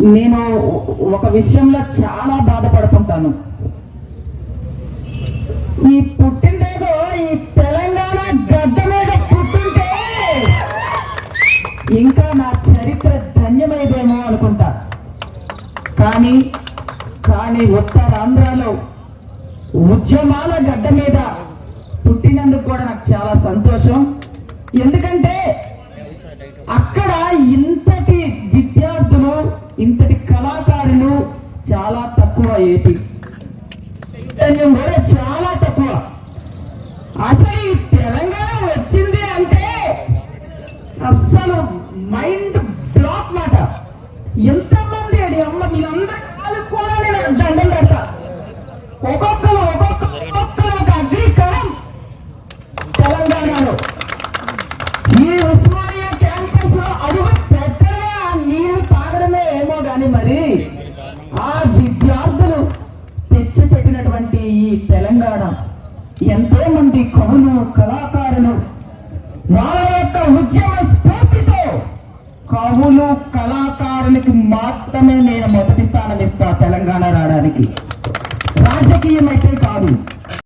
నేను ఒక విషయంలో చాలా బాధపడుతుంటాను. ఈ పుట్టినరోజు ఈ తెలంగాణ గడ్డ మీద పుట్టింటే ఇంకా నా చరిత్ర ధన్యమైదేమో అనుకుంటా. కానీ కానీ ఉత్తరాంధ్రలో ఉద్యమాల గడ్డ మీద పుట్టినందుకు కూడా నాకు చాలా సంతోషం. ఎందుకంటే అక్కడ ఇల్లు కళాకారులు చాలా తక్కువ ఏపీ. చైతన్యం కూడా చాలా తక్కువ. అసలు ఈ తెలంగాణ వచ్చింది అంటే అస్సలు మైండ్ బ్లాక్ మాట. ఎంతమంది అడి అమ్మ మీరందరూ కాలు కూడా నేను దండం పెడతా. ఒక్కొక్కరు ఒక్కొక్క ఒక్కొక్కరు ఒక అగ్రికరం తెలంగాణలో. ఆ విద్యార్థులు తెచ్చిపెట్టినటువంటి ఈ తెలంగాణ ఎంతో మంది కవులు కళాకారులు వాళ్ళ యొక్క ఉద్యమ స్ఫూర్తితో కవులు కళాకారులకి మాత్రమే నేను మొదటి స్థానం ఇస్తా తెలంగాణ రావడానికి. రాజకీయం అయితే కాదు.